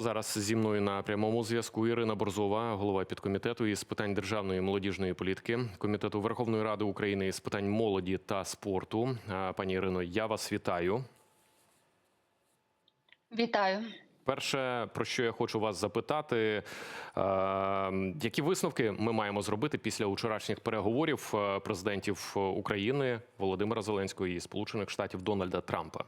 Зараз зі мною на прямому зв'язку Ірина Борзова, голова підкомітету із питань державної молодіжної політики комітету Верховної Ради України із питань молоді та спорту. Пані Ірино, я вас вітаю. Вітаю. Перше, про що я хочу вас запитати, які висновки ми маємо зробити після вчорашніх переговорів президентів України Володимира Зеленського і Сполучених Штатів Дональда Трампа?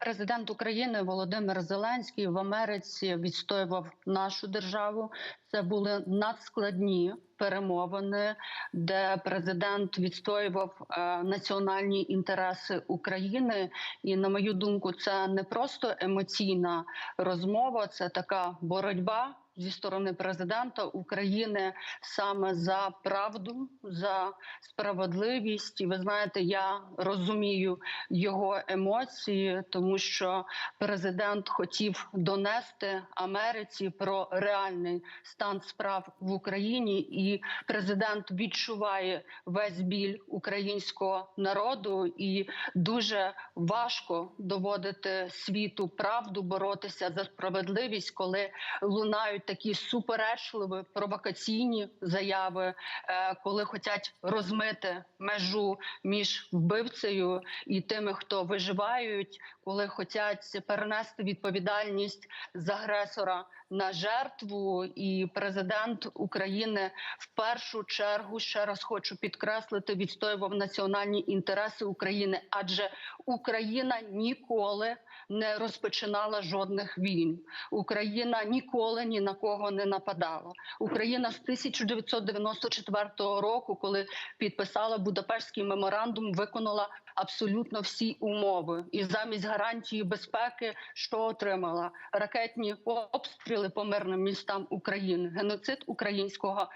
Президент України Володимир Зеленський в Америці відстоював нашу державу. Це були надскладні перемовини, де президент відстоював е, національні інтереси України. І на мою думку, це не просто емоційна розмова, це така боротьба. Зі сторони президента України саме за правду, за справедливість, і ви знаєте, я розумію його емоції, тому що президент хотів донести Америці про реальний стан справ в Україні, і президент відчуває весь біль українського народу, і дуже важко доводити світу правду, боротися за справедливість, коли лунають такі суперечливі провокаційні заяви, е, коли хочуть розмити межу між вбивцею і тими, хто виживають, коли хочуть перенести відповідальність з агресора на жертву. І президент України в першу чергу ще раз хочу підкреслити, відстоював національні інтереси України, адже Україна ніколи не розпочинала жодних війн. Україна ніколи ні на кого не нападала. Україна з 1994 року, коли підписала Будапештський меморандум, виконала абсолютно всі умови. І замість гарантії безпеки, що отримала ракетні обстріли по мирним містам України, геноцид українського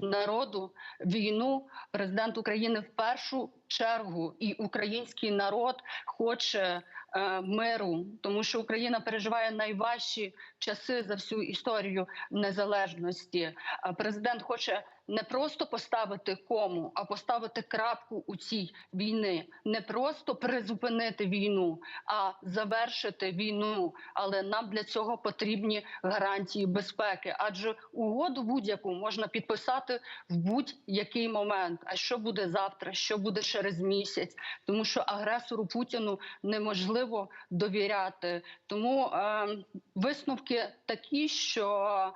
народу, війну. Президент України в першу чергу і український народ хоче е, миру, тому що Україна переживає найважчі часи за всю історію незалежності. Президент хоче не просто поставити кому, а поставити крапку у цій війни, не просто призупинити війну, а завершити війну. Але нам для цього потрібні гарантії безпеки, адже угоду будь-яку можна підписати в будь-який момент. А що буде завтра? Що буде через місяць? Тому що агресору Путіну неможливо довіряти. Тому е, висновки такі, що е,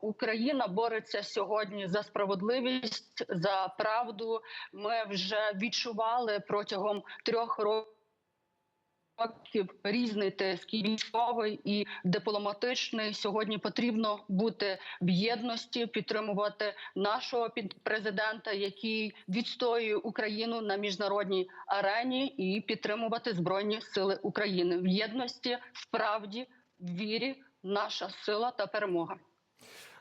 Україна бореться сьогодні за справедливість, за правду. Ми вже відчували протягом трьох років. Років різний тиск військовий і дипломатичний сьогодні потрібно бути в єдності, підтримувати нашого президента, який відстоює Україну на міжнародній арені, і підтримувати збройні сили України в єдності, в правді, в вірі, наша сила та перемога.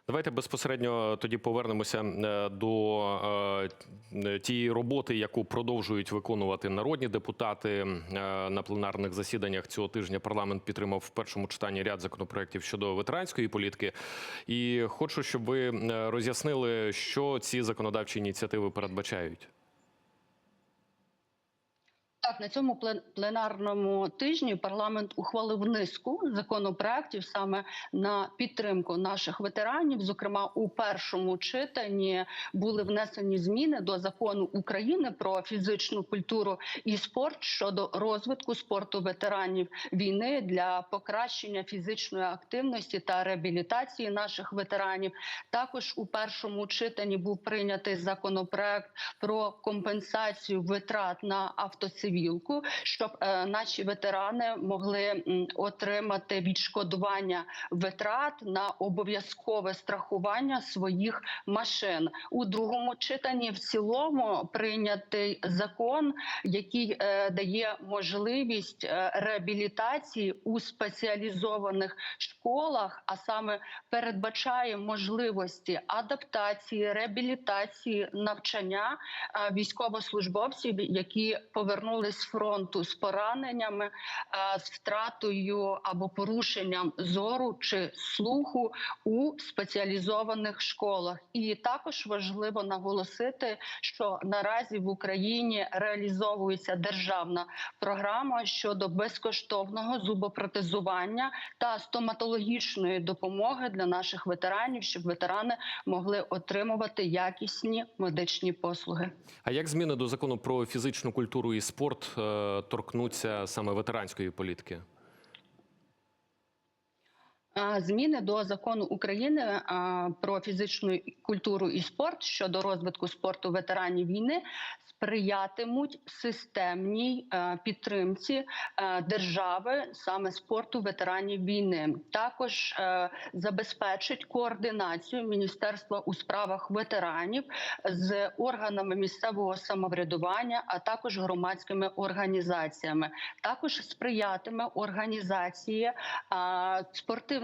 Давайте безпосередньо тоді повернемося е, до е, тієї роботи, яку продовжують виконувати народні депутати Е, на пленарних засіданнях цього тижня. Парламент підтримав в першому читанні ряд законопроєктів щодо ветеранської політики. І хочу, щоб ви роз'яснили, що ці законодавчі ініціативи передбачають. Так, на цьому плен- пленарному тижні парламент ухвалив низку законопроєктів саме на підтримку наших ветеранів. Зокрема, у першому читанні були внесені зміни до закону України про фізичну культуру і спорт щодо розвитку спорту ветеранів війни для покращення фізичної активності та реабілітації наших ветеранів. Також у першому читанні був прийнятий законопроект про компенсацію витрат на автоцивілку, щоб е, наші ветерани могли отримати відшкодування витрат на обов'язкове страхування своїх машин. У другому читанні в цілому прийнятий закон, який е, дає можливість е, реабілітації у спеціалізованих школах, а саме передбачає можливості адаптації, реабілітації, навчання військовослужбовців, які повернулися повернулись з фронту з пораненнями, е, з втратою або порушенням зору чи слуху у спеціалізованих школах. І також важливо наголосити, що наразі в Україні реалізовується державна програма щодо безкоштовного зубопротезування та стоматологічної допомоги для наших ветеранів, щоб ветерани могли отримувати якісні медичні послуги. А як зміни до закону про фізичну культуру і спорт е, торкнуться саме ветеранської політики? Зміни до закону України про фізичну культуру і спорт щодо розвитку спорту ветеранів війни сприятимуть системній е, підтримці е, держави саме спорту ветеранів війни. Також е, забезпечить координацію Міністерства у справах ветеранів з органами місцевого самоврядування, а також громадськими організаціями. Також сприятиме організації а,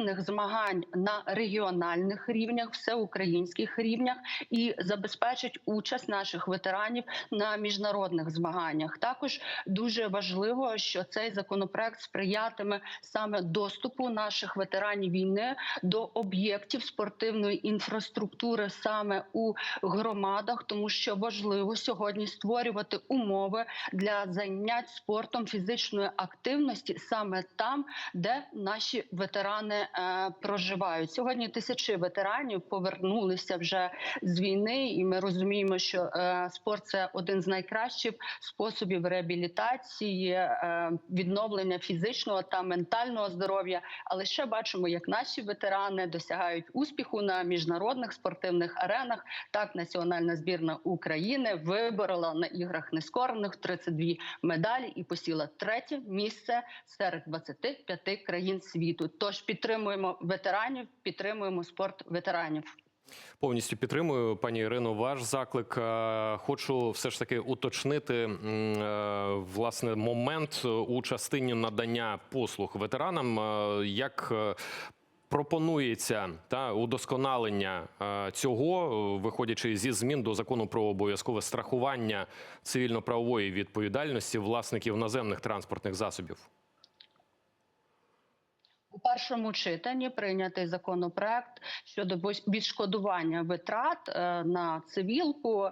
спортивних змагань на регіональних рівнях, всеукраїнських рівнях і забезпечить участь наших ветеранів на міжнародних змаганнях. Також дуже важливо, що цей законопроект сприятиме саме доступу наших ветеранів війни до об'єктів спортивної інфраструктури саме у громадах, тому що важливо сьогодні створювати умови для занять спортом фізичної активності саме там, де наші ветерани проживають. Сьогодні тисячі ветеранів повернулися вже з війни, і ми розуміємо, що е, спорт це один з найкращих способів реабілітації, е, відновлення фізичного та ментального здоров'я. Але ще бачимо, як наші ветерани досягають успіху на міжнародних спортивних аренах. Так, національна збірна України виборола на іграх нескорених 32 медалі і посіла третє місце серед 25 країн світу. Тож підтримуємо ветеранів, підтримуємо спорт ветеранів. Повністю підтримую, пані Ірино, ваш заклик. Е, Хочу все ж таки уточнити е, власне момент у частині надання послуг ветеранам. Е, Як пропонується та удосконалення цього, виходячи зі змін до закону про обов'язкове страхування цивільно-правової відповідальності власників наземних транспортних засобів? Першому читанні прийнятий законопроект щодо відшкодування витрат е, на цивілку, е,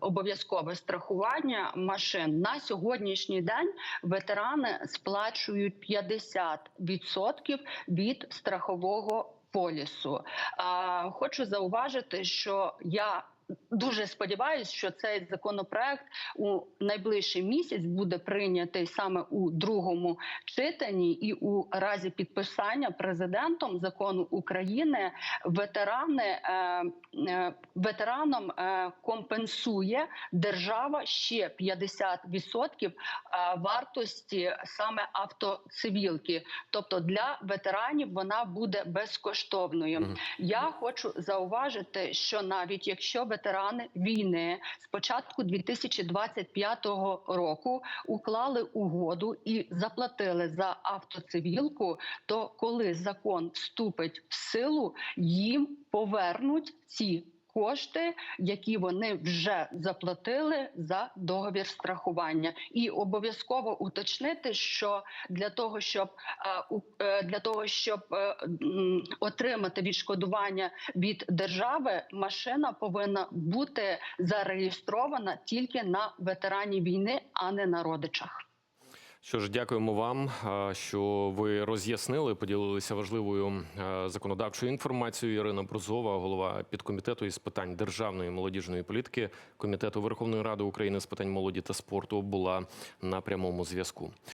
обов'язкове страхування машин на сьогоднішній день. Ветерани сплачують 50% від страхового полісу. Е, Хочу зауважити, що я. Дуже сподіваюся, що цей законопроект у найближчий місяць буде прийнятий саме у другому читанні, і у разі підписання президентом закону України ветерани е, е, ветеранам е, компенсує держава ще 50% е, вартості саме автоцивілки. Тобто для ветеранів вона буде безкоштовною. Я хочу зауважити, що навіть якщо ветерани війни з початку 2025 року уклали угоду і заплатили за автоцивілку, то коли закон вступить в силу, їм повернуть ці. Кошти, які вони вже заплатили за договір страхування, і обов'язково уточнити, що для того, щоб е, е, для того, щоб е, отримати відшкодування від держави, машина повинна бути зареєстрована тільки на ветерані війни, а не на родичах. Що ж, дякуємо вам, що ви роз'яснили, поділилися важливою е, законодавчою інформацією. Ірина Брузова, голова підкомітету із питань державної молодіжної політики комітету Верховної Ради України з питань молоді та спорту, була на прямому зв'язку.